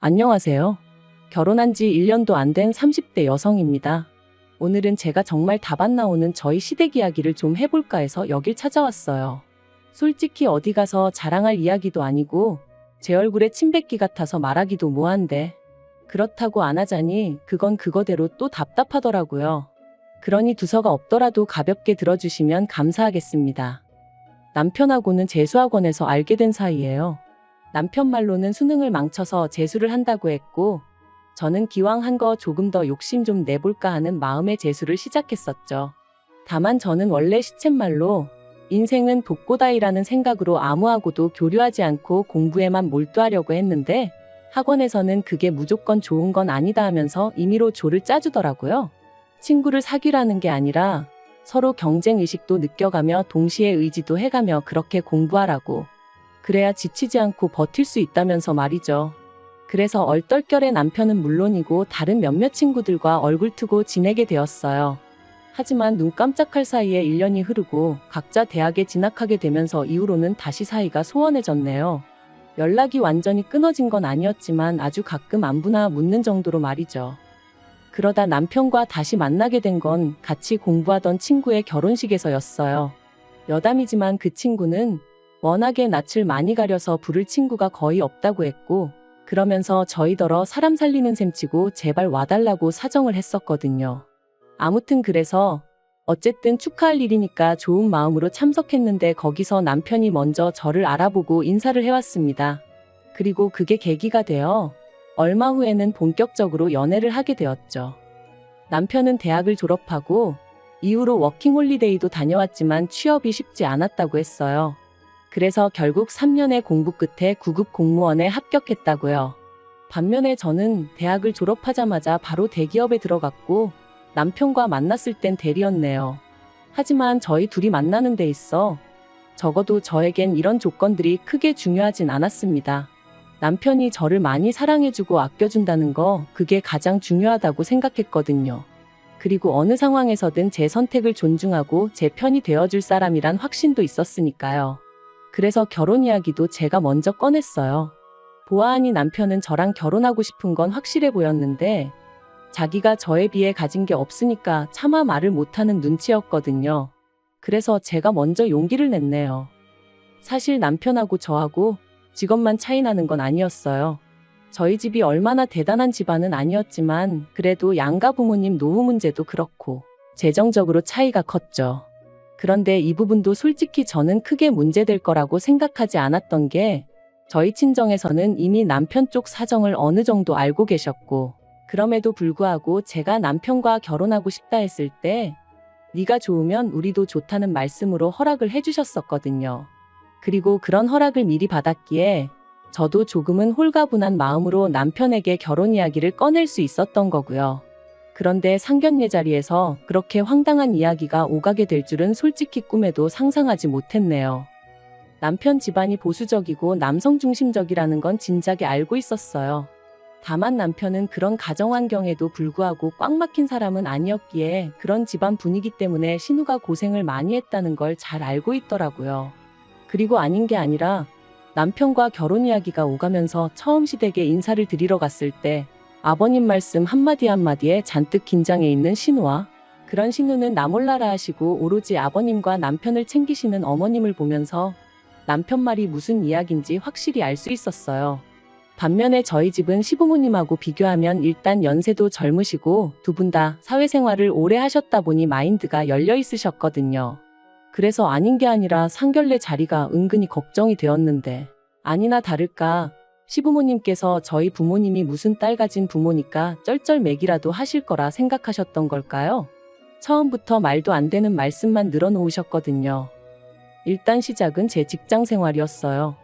안녕하세요. 결혼한 지 1년도 안 된 30대 여성입니다. 오늘은 제가 정말 답안 나오는 저희 시댁 이야기를 좀 해볼까 해서 여길 찾아왔어요. 솔직히 어디 가서 자랑할 이야기도 아니고 제 얼굴에 침 뱉기 같아서 말하기도 뭐한데 그렇다고 안 하자니 그건 그거대로 또 답답하더라고요. 그러니 두서가 없더라도 가볍게 들어주시면 감사하겠습니다. 남편하고는 재수학원에서 알게 된 사이예요. 남편 말로는 수능을 망쳐서 재수를 한다고 했고, 저는 기왕 한 거 조금 더 욕심 좀 내볼까 하는 마음에 재수를 시작했었죠. 다만 저는 원래 시쳇말로 인생은 독고다이라는 생각으로 아무하고도 교류하지 않고 공부에만 몰두하려고 했는데, 학원에서는 그게 무조건 좋은 건 아니다 하면서 임의로 조를 짜주더라고요. 친구를 사귀라는 게 아니라 서로 경쟁 의식도 느껴가며 동시에 의지도 해가며 그렇게 공부하라고. 그래야 지치지 않고 버틸 수 있다면서 말이죠. 그래서 얼떨결에 남편은 물론이고 다른 몇몇 친구들과 얼굴 트고 지내게 되었어요. 하지만 눈 깜짝할 사이에 1년이 흐르고 각자 대학에 진학하게 되면서 이후로는 다시 사이가 소원해졌네요. 연락이 완전히 끊어진 건 아니었지만 아주 가끔 안부나 묻는 정도로 말이죠. 그러다 남편과 다시 만나게 된 건 같이 공부하던 친구의 결혼식에서였어요. 여담이지만 그 친구는 워낙에 낯을 많이 가려서 부를 친구가 거의 없다고 했고, 그러면서 저희더러 사람 살리는 셈치고 제발 와달라고 사정을 했었거든요. 아무튼 그래서 어쨌든 축하할 일이니까 좋은 마음으로 참석했는데 거기서 남편이 먼저 저를 알아보고 인사를 해왔습니다. 그리고 그게 계기가 되어 얼마 후에는 본격적으로 연애를 하게 되었죠. 남편은 대학을 졸업하고 이후로 워킹홀리데이도 다녀왔지만 취업이 쉽지 않았다고 했어요. 그래서 결국 3년의 공부 끝에 구급 공무원에 합격했다고요. 반면에 저는 대학을 졸업하자마자 바로 대기업에 들어갔고 남편과 만났을 땐 대리였네요. 하지만 저희 둘이 만나는 데 있어 적어도 저에겐 이런 조건들이 크게 중요하진 않았습니다. 남편이 저를 많이 사랑해주고 아껴준다는 거 그게 가장 중요하다고 생각했거든요. 그리고 어느 상황에서든 제 선택을 존중하고 제 편이 되어줄 사람이란 확신도 있었으니까요. 그래서 결혼 이야기도 제가 먼저 꺼냈어요. 보아하니 남편은 저랑 결혼하고 싶은 건 확실해 보였는데 자기가 저에 비해 가진 게 없으니까 차마 말을 못하는 눈치였거든요. 그래서 제가 먼저 용기를 냈네요. 사실 남편하고 저하고 직업만 차이 나는 건 아니었어요. 저희 집이 얼마나 대단한 집안은 아니었지만 그래도 양가 부모님 노후 문제도 그렇고 재정적으로 차이가 컸죠. 그런데 이 부분도 솔직히 저는 크게 문제될 거라고 생각하지 않았던 게 저희 친정에서는 이미 남편 쪽 사정을 어느 정도 알고 계셨고 그럼에도 불구하고 제가 남편과 결혼하고 싶다 했을 때 네가 좋으면 우리도 좋다는 말씀으로 허락을 해주셨었거든요. 그리고 그런 허락을 미리 받았기에 저도 조금은 홀가분한 마음으로 남편에게 결혼 이야기를 꺼낼 수 있었던 거고요. 그런데 상견례 자리에서 그렇게 황당한 이야기가 오가게 될 줄은 솔직히 꿈에도 상상하지 못했네요. 남편 집안이 보수적이고 남성 중심적이라는 건 진작에 알고 있었어요. 다만 남편은 그런 가정 환경에도 불구하고 꽉 막힌 사람은 아니었기에 그런 집안 분위기 때문에 신우가 고생을 많이 했다는 걸 잘 알고 있더라고요. 그리고 아닌 게 아니라 남편과 결혼 이야기가 오가면서 처음 시댁에 인사를 드리러 갔을 때 아버님 말씀 한마디 한마디에 잔뜩 긴장해 있는 신우와 그런 신우는 나 몰라라 하시고 오로지 아버님과 남편을 챙기시는 어머님을 보면서 남편 말이 무슨 이야기인지 확실히 알 수 있었어요. 반면에 저희 집은 시부모님하고 비교하면 일단 연세도 젊으시고 두 분 다 사회생활을 오래 하셨다 보니 마인드가 열려 있으셨거든요. 그래서 아닌 게 아니라 상견례 자리가 은근히 걱정이 되었는데 아니나 다를까 시부모님께서 저희 부모님이 무슨 딸 가진 부모니까 쩔쩔매기라도 하실 거라 생각하셨던 걸까요? 처음부터 말도 안 되는 말씀만 늘어놓으셨거든요. 일단 시작은 제 직장 생활이었어요.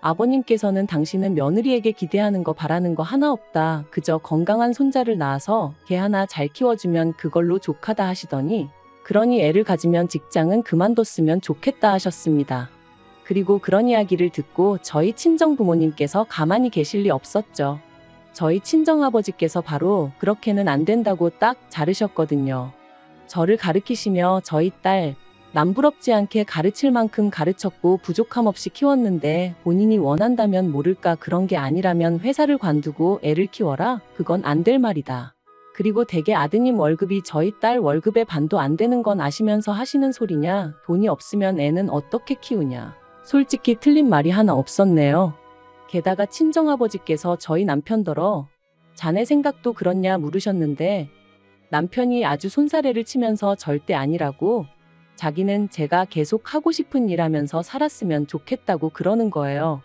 아버님께서는 당신은 며느리에게 기대하는 거 바라는 거 하나 없다. 그저 건강한 손자를 낳아서 개 하나 잘 키워주면 그걸로 족하다 하시더니 그러니 애를 가지면 직장은 그만뒀으면 좋겠다 하셨습니다. 그리고 그런 이야기를 듣고 저희 친정 부모님께서 가만히 계실 리 없었죠. 저희 친정아버지께서 바로 그렇게는 안 된다고 딱 자르셨거든요. 저를 가르키시며 저희 딸, 남부럽지 않게 가르칠 만큼 가르쳤고 부족함 없이 키웠는데 본인이 원한다면 모를까 그런 게 아니라면 회사를 관두고 애를 키워라? 그건 안 될 말이다. 그리고 대개 아드님 월급이 저희 딸 월급의 반도 안 되는 건 아시면서 하시는 소리냐? 돈이 없으면 애는 어떻게 키우냐? 솔직히 틀린 말이 하나 없었네요. 게다가 친정아버지께서 저희 남편더러 자네 생각도 그렇냐 물으셨는데 남편이 아주 손사래를 치면서 절대 아니라고 자기는 제가 계속 하고 싶은 일 하면서 살았으면 좋겠다고 그러는 거예요.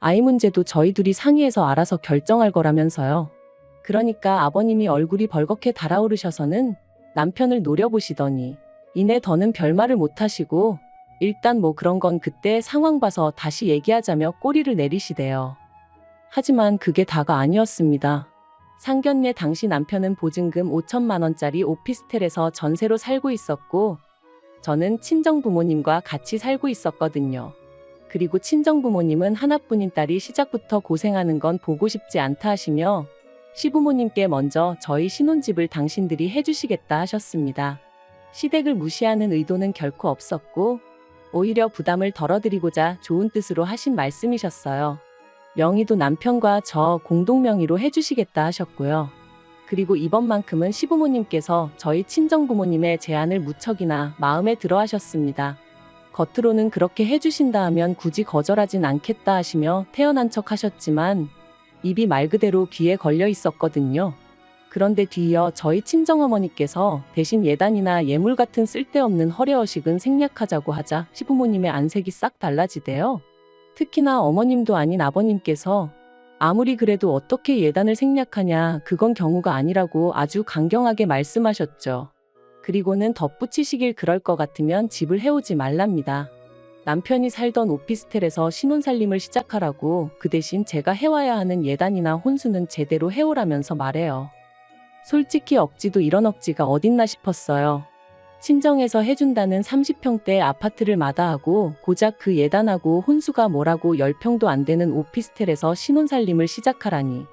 아이 문제도 저희 둘이 상의해서 알아서 결정할 거라면서요. 그러니까 아버님이 얼굴이 벌겋게 달아오르셔서는 남편을 노려보시더니 이내 더는 별말을 못하시고 일단 뭐 그런 건 그때 상황 봐서 다시 얘기하자며 꼬리를 내리시대요. 하지만 그게 다가 아니었습니다. 상견례 당시 남편은 보증금 5천만 원짜리 오피스텔에서 전세로 살고 있었고 저는 친정 부모님과 같이 살고 있었거든요. 그리고 친정 부모님은 하나뿐인 딸이 시작부터 고생하는 건 보고 싶지 않다 하시며 시부모님께 먼저 저희 신혼집을 당신들이 해주시겠다 하셨습니다. 시댁을 무시하는 의도는 결코 없었고 오히려 부담을 덜어드리고자 좋은 뜻으로 하신 말씀이셨어요. 명의도 남편과 저 공동명의로 해주시겠다 하셨고요. 그리고 이번만큼은 시부모님께서 저희 친정부모님의 제안을 무척이나 마음에 들어 하셨습니다. 겉으로는 그렇게 해주신다 하면 굳이 거절하진 않겠다 하시며 태어난 척 하셨지만 입이 말 그대로 귀에 걸려 있었거든요. 그런데 뒤이어 저희 친정어머니께서 대신 예단이나 예물 같은 쓸데없는 허례허식은 생략하자고 하자 시부모님의 안색이 싹 달라지대요. 특히나 어머님도 아닌 아버님께서 아무리 그래도 어떻게 예단을 생략하냐, 그건 경우가 아니라고 아주 강경하게 말씀하셨죠. 그리고는 덧붙이시길 그럴 것 같으면 집을 해오지 말랍니다. 남편이 살던 오피스텔에서 신혼살림을 시작하라고 그 대신 제가 해와야 하는 예단이나 혼수는 제대로 해오라면서 말해요. 솔직히 억지도 이런 억지가 어딨나 싶었어요. 친정에서 해준다는 30평대 아파트를 마다하고 고작 그 예단하고 혼수가 뭐라고 10평도 안 되는 오피스텔에서 신혼살림을 시작하라니.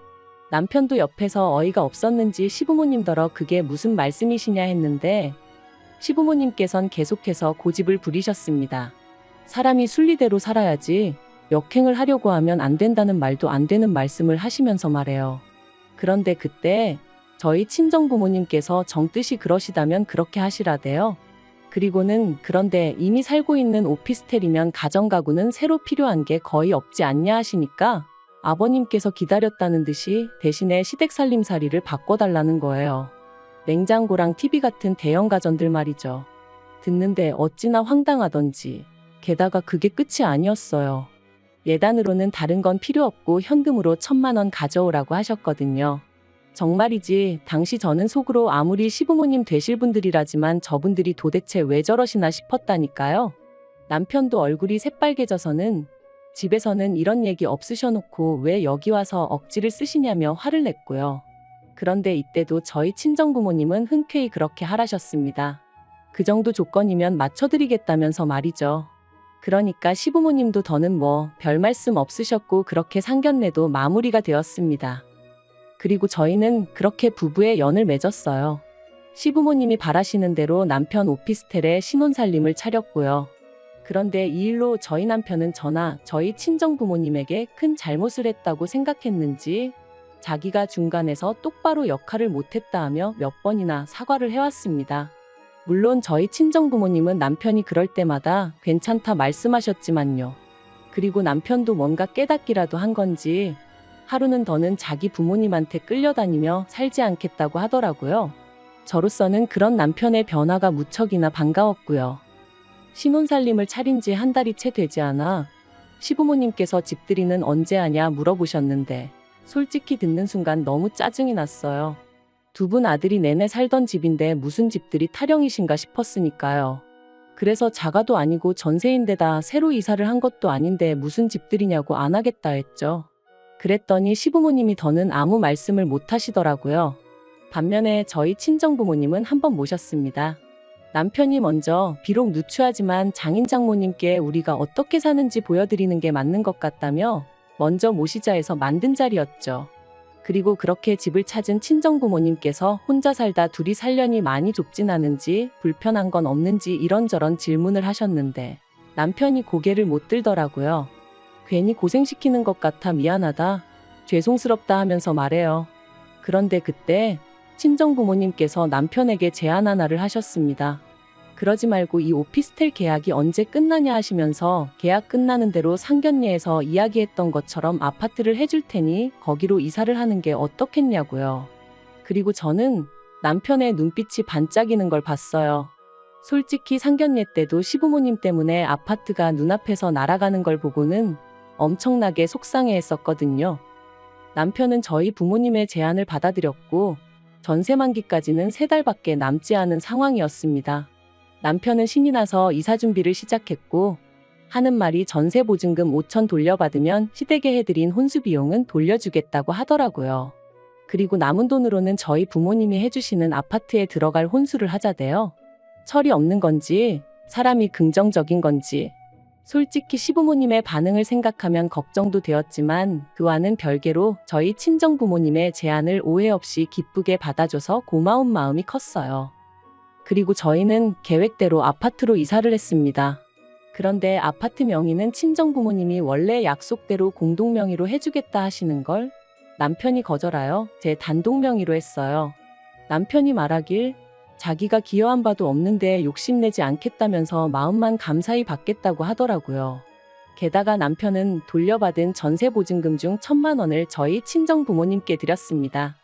남편도 옆에서 어이가 없었는지 시부모님더러 그게 무슨 말씀이시냐 했는데 시부모님께선 계속해서 고집을 부리셨습니다. 사람이 순리대로 살아야지 역행을 하려고 하면 안 된다는 말도 안 되는 말씀을 하시면서 말해요. 그런데 그때 저희 친정 부모님께서 정뜻이 그러시다면 그렇게 하시라대요. 그리고는 그런데 이미 살고 있는 오피스텔이면 가정가구는 새로 필요한 게 거의 없지 않냐 하시니까 아버님께서 기다렸다는 듯이 대신에 시댁 살림살이를 바꿔달라는 거예요. 냉장고랑 TV 같은 대형 가전들 말이죠. 듣는데 어찌나 황당하던지. 게다가 그게 끝이 아니었어요. 예단으로는 다른 건 필요 없고 현금으로 천만 원 가져오라고 하셨거든요. 정말이지 당시 저는 속으로 아무리 시부모님 되실 분들이라지만 저분들이 도대체 왜 저러시나 싶었다니까요. 남편도 얼굴이 새빨개져서는 집에서는 이런 얘기 없으셔놓고 왜 여기 와서 억지를 쓰시냐며 화를 냈고요. 그런데 이때도 저희 친정부모님은 흔쾌히 그렇게 하라셨습니다. 그 정도 조건이면 맞춰드리겠다면서 말이죠. 그러니까 시부모님도 더는 뭐 별 말씀 없으셨고 그렇게 상견례도 마무리가 되었습니다. 그리고 저희는 그렇게 부부의 연을 맺었어요. 시부모님이 바라시는 대로 남편 오피스텔에 신혼살림을 차렸고요. 그런데 이 일로 저희 남편은 저나 저희 친정 부모님에게 큰 잘못을 했다고 생각했는지 자기가 중간에서 똑바로 역할을 못했다 하며 몇 번이나 사과를 해왔습니다. 물론 저희 친정 부모님은 남편이 그럴 때마다 괜찮다 말씀하셨지만요. 그리고 남편도 뭔가 깨닫기라도 한 건지 하루는 더는 자기 부모님한테 끌려다니며 살지 않겠다고 하더라고요. 저로서는 그런 남편의 변화가 무척이나 반가웠고요. 신혼살림을 차린 지 한 달이 채 되지 않아 시부모님께서 집들이는 언제 하냐 물어보셨는데 솔직히 듣는 순간 너무 짜증이 났어요. 두 분 아들이 내내 살던 집인데 무슨 집들이 타령이신가 싶었으니까요. 그래서 자가도 아니고 전세인데다 새로 이사를 한 것도 아닌데 무슨 집들이냐고 안 하겠다 했죠. 그랬더니 시부모님이 더는 아무 말씀을 못 하시더라고요. 반면에 저희 친정 부모님은 한 번 모셨습니다. 남편이 먼저 비록 누추하지만 장인 장모님께 우리가 어떻게 사는지 보여드리는 게 맞는 것 같다며 먼저 모시자 해서 만든 자리였죠. 그리고 그렇게 집을 찾은 친정 부모님께서 혼자 살다 둘이 살려니 많이 좁진 않은지 불편한 건 없는지 이런저런 질문을 하셨는데 남편이 고개를 못 들더라고요. 괜히 고생시키는 것 같아 미안하다. 죄송스럽다 하면서 말해요. 그런데 그때 친정 부모님께서 남편에게 제안 하나를 하셨습니다. 그러지 말고 이 오피스텔 계약이 언제 끝나냐 하시면서 계약 끝나는 대로 상견례에서 이야기했던 것처럼 아파트를 해줄 테니 거기로 이사를 하는 게 어떻겠냐고요. 그리고 저는 남편의 눈빛이 반짝이는 걸 봤어요. 솔직히 상견례 때도 시부모님 때문에 아파트가 눈앞에서 날아가는 걸 보고는 엄청나게 속상해 했었거든요. 남편은 저희 부모님의 제안을 받아들였고 전세 만기까지는 세 달밖에 남지 않은 상황이었습니다. 남편은 신이 나서 이사 준비를 시작했고 하는 말이 전세 보증금 5천 돌려받으면 시댁에 해드린 혼수 비용은 돌려주겠다고 하더라고요. 그리고 남은 돈으로는 저희 부모님이 해주시는 아파트에 들어갈 혼수를 하자대요. 철이 없는 건지 사람이 긍정적인 건지 솔직히 시부모님의 반응을 생각하면 걱정도 되었지만 그와는 별개로 저희 친정 부모님의 제안을 오해 없이 기쁘게 받아줘서 고마운 마음이 컸어요. 그리고 저희는 계획대로 아파트로 이사를 했습니다. 그런데 아파트 명의는 친정 부모님이 원래 약속대로 공동 명의로 해주겠다 하시는 걸 남편이 거절하여 제 단독 명의로 했어요. 남편이 말하길 자기가 기여한 바도 없는데 욕심내지 않겠다면서 마음만 감사히 받겠다고 하더라고요. 게다가 남편은 돌려받은 전세 보증금 중 천만 원을 저희 친정 부모님께 드렸습니다.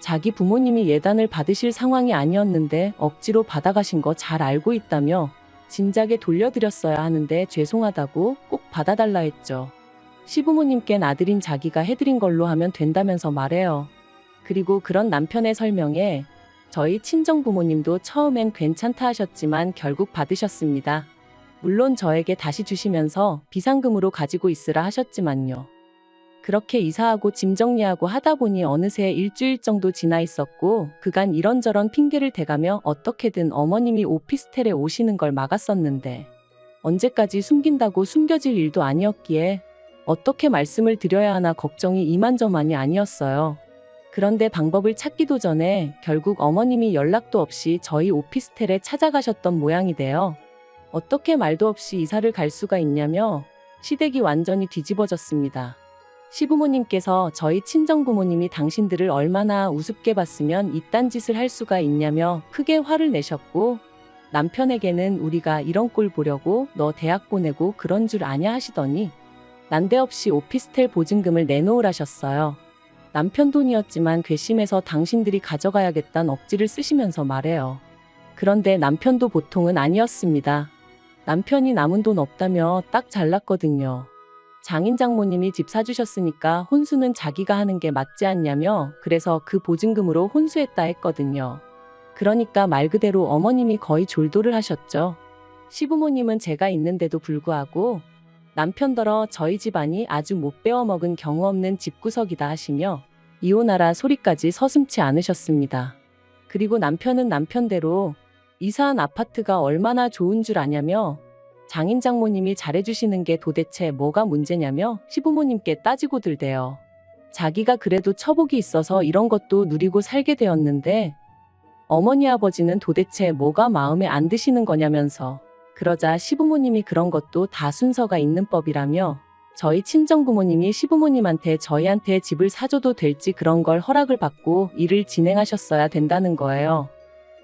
자기 부모님이 예단을 받으실 상황이 아니었는데 억지로 받아가신 거 잘 알고 있다며 진작에 돌려드렸어야 하는데 죄송하다고 꼭 받아달라 했죠. 시부모님께 아들인 자기가 해드린 걸로 하면 된다면서 말해요. 그리고 그런 남편의 설명에 저희 친정 부모님도 처음엔 괜찮다 하셨지만 결국 받으셨습니다. 물론 저에게 다시 주시면서 비상금으로 가지고 있으라 하셨지만요. 그렇게 이사하고 짐 정리하고 하다 보니 어느새 일주일 정도 지나 있었고 그간 이런저런 핑계를 대가며 어떻게든 어머님이 오피스텔에 오시는 걸 막았었는데 언제까지 숨긴다고 숨겨질 일도 아니었기에 어떻게 말씀을 드려야 하나 걱정이 이만저만이 아니었어요. 그런데 방법을 찾기도 전에 결국 어머님이 연락도 없이 저희 오피스텔에 찾아가셨던 모양이 돼요. 어떻게 말도 없이 이사를 갈 수가 있냐며 시댁이 완전히 뒤집어졌습니다. 시부모님께서 저희 친정부모님이 당신들을 얼마나 우습게 봤으면 이딴 짓을 할 수가 있냐며 크게 화를 내셨고 남편에게는 우리가 이런 꼴 보려고 너 대학 보내고 그런 줄 아냐 하시더니 난데없이 오피스텔 보증금을 내놓으라셨어요. 남편 돈이었지만 괘씸해서 당신들이 가져가야겠단 억지를 쓰시면서 말해요. 그런데 남편도 보통은 아니었습니다. 남편이 남은 돈 없다며 딱 잘났거든요. 장인 장모님이 집 사주셨으니까 혼수는 자기가 하는 게 맞지 않냐며 그래서 그 보증금으로 혼수했다 했거든요. 그러니까 말 그대로 어머님이 거의 졸도를 하셨죠. 시부모님은 제가 있는데도 불구하고 남편더러 저희 집안이 아주 못 배워먹은 경우 없는 집구석이다 하시며 이혼하라 소리까지 서슴치 않으셨습니다. 그리고 남편은 남편대로 이사한 아파트가 얼마나 좋은 줄 아냐며 장인 장모님이 잘해주시는 게 도대체 뭐가 문제냐며 시부모님께 따지고 들대요. 자기가 그래도 처복이 있어서 이런 것도 누리고 살게 되었는데 어머니 아버지는 도대체 뭐가 마음에 안 드시는 거냐면서 그러자 시부모님이 그런 것도 다 순서가 있는 법이라며 저희 친정 부모님이 시부모님한테 저희한테 집을 사줘도 될지 그런 걸 허락을 받고 일을 진행하셨어야 된다는 거예요.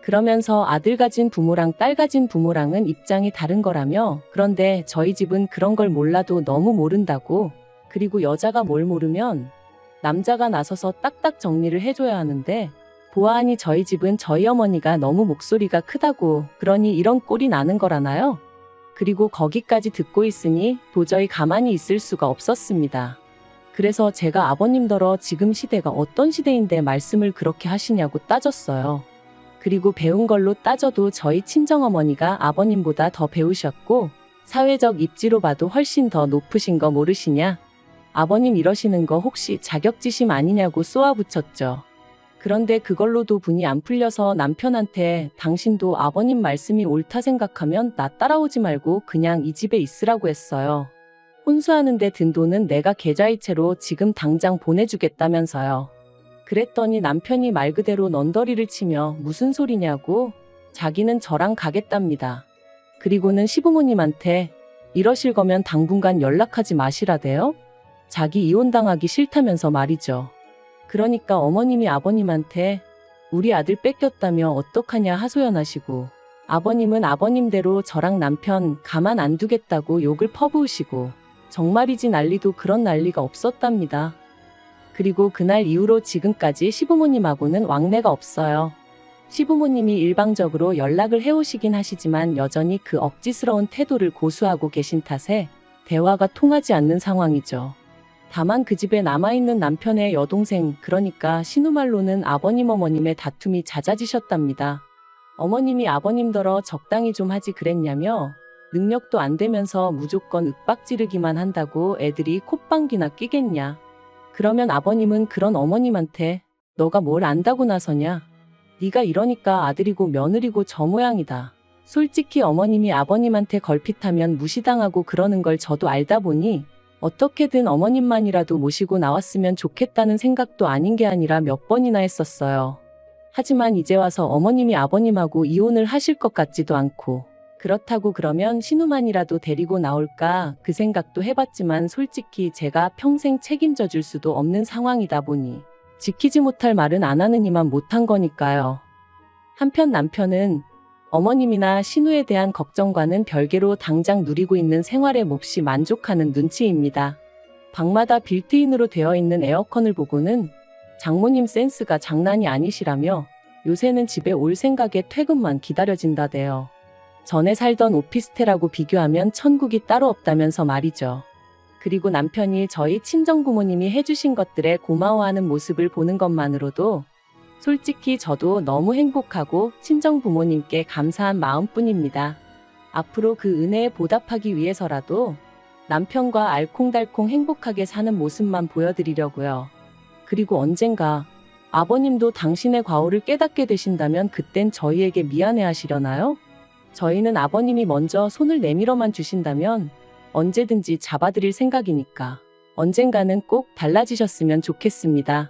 그러면서 아들 가진 부모랑 딸 가진 부모랑은 입장이 다른 거라며 그런데 저희 집은 그런 걸 몰라도 너무 모른다고 그리고 여자가 뭘 모르면 남자가 나서서 딱딱 정리를 해줘야 하는데 보아하니 저희 집은 저희 어머니가 너무 목소리가 크다고 그러니 이런 꼴이 나는 거라나요? 그리고 거기까지 듣고 있으니 도저히 가만히 있을 수가 없었습니다. 그래서 제가 아버님더러 지금 시대가 어떤 시대인데 말씀을 그렇게 하시냐고 따졌어요. 그리고 배운 걸로 따져도 저희 친정어머니가 아버님보다 더 배우셨고 사회적 입지로 봐도 훨씬 더 높으신 거 모르시냐? 아버님 이러시는 거 혹시 자격지심 아니냐고 쏘아붙였죠. 그런데 그걸로도 분이 안 풀려서 남편한테 당신도 아버님 말씀이 옳다 생각하면 나 따라오지 말고 그냥 이 집에 있으라고 했어요. 혼수하는데 든 돈은 내가 계좌이체로 지금 당장 보내주겠다면서요. 그랬더니 남편이 말 그대로 넌더리를 치며 무슨 소리냐고 자기는 저랑 가겠답니다. 그리고는 시부모님한테 이러실 거면 당분간 연락하지 마시라대요? 자기 이혼당하기 싫다면서 말이죠. 그러니까 어머님이 아버님한테 우리 아들 뺏겼다며 어떡하냐 하소연하시고 아버님은 아버님대로 저랑 남편 가만 안 두겠다고 욕을 퍼부으시고 정말이지 난리도 그런 난리가 없었답니다. 그리고 그날 이후로 지금까지 시부모님하고는 왕래가 없어요. 시부모님이 일방적으로 연락을 해오시긴 하시지만 여전히 그 억지스러운 태도를 고수하고 계신 탓에 대화가 통하지 않는 상황이죠. 다만 그 집에 남아있는 남편의 여동생, 그러니까 신우말로는 아버님 어머님의 다툼이 잦아지셨답니다. 어머님이 아버님더러 적당히 좀 하지 그랬냐며 능력도 안 되면서 무조건 윽박지르기만 한다고 애들이 콧방귀나 끼겠냐. 그러면 아버님은 그런 어머님한테 너가 뭘 안다고 나서냐. 네가 이러니까 아들이고 며느리고 저 모양이다. 솔직히 어머님이 아버님한테 걸핏하면 무시당하고 그러는 걸 저도 알다 보니 어떻게든 어머님만이라도 모시고 나왔으면 좋겠다는 생각도 아닌 게 아니라 몇 번이나 했었어요. 하지만 이제 와서 어머님이 아버님하고 이혼을 하실 것 같지도 않고 그렇다고 그러면 신우만이라도 데리고 나올까 그 생각도 해봤지만 솔직히 제가 평생 책임져 줄 수도 없는 상황이다 보니 지키지 못할 말은 안 하느니만 못한 거니까요. 한편 남편은 어머님이나 신우에 대한 걱정과는 별개로 당장 누리고 있는 생활에 몹시 만족하는 눈치입니다. 방마다 빌트인으로 되어 있는 에어컨을 보고는 장모님 센스가 장난이 아니시라며 요새는 집에 올 생각에 퇴근만 기다려진다대요. 전에 살던 오피스텔하고 비교하면 천국이 따로 없다면서 말이죠. 그리고 남편이 저희 친정 부모님이 해주신 것들에 고마워하는 모습을 보는 것만으로도 솔직히 저도 너무 행복하고 친정 부모님께 감사한 마음뿐입니다. 앞으로 그 은혜에 보답하기 위해서라도 남편과 알콩달콩 행복하게 사는 모습만 보여드리려고요. 그리고 언젠가 아버님도 당신의 과오를 깨닫게 되신다면 그땐 저희에게 미안해 하시려나요? 저희는 아버님이 먼저 손을 내밀어만 주신다면 언제든지 잡아드릴 생각이니까 언젠가는 꼭 달라지셨으면 좋겠습니다.